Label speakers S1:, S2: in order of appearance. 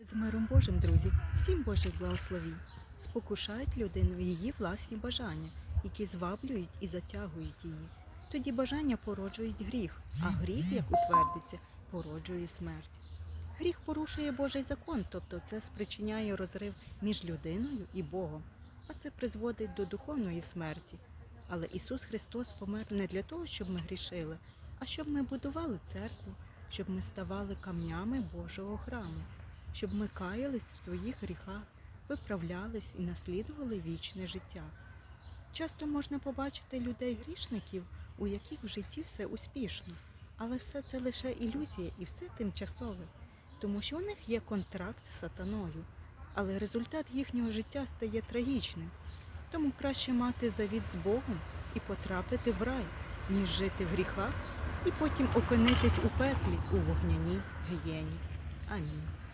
S1: З миром Божим, друзі, всім Божих благословінь. Спокушають людину її власні бажання, які зваблюють і затягують її. Тоді бажання породжують гріх, а гріх, як утвердиться, породжує смерть. Гріх порушує Божий закон, тобто це спричиняє розрив між людиною і Богом, а це призводить до духовної смерті. Але Ісус Христос помер не для того, щоб ми грішили, а щоб ми будували церкву, щоб ми ставали камнями Божого храму щоб ми каялись в своїх гріхах, виправлялись і наслідували вічне життя. Часто можна побачити людей грішників, у яких в житті все успішно, але все це лише ілюзія і все тимчасове, тому що у них є контракт з сатаною, але результат їхнього життя стає трагічним. Тому краще мати завіт з Богом і потрапити в рай, ніж жити в гріхах і потім опинитись у пеклі у вогняній гієні. Амінь.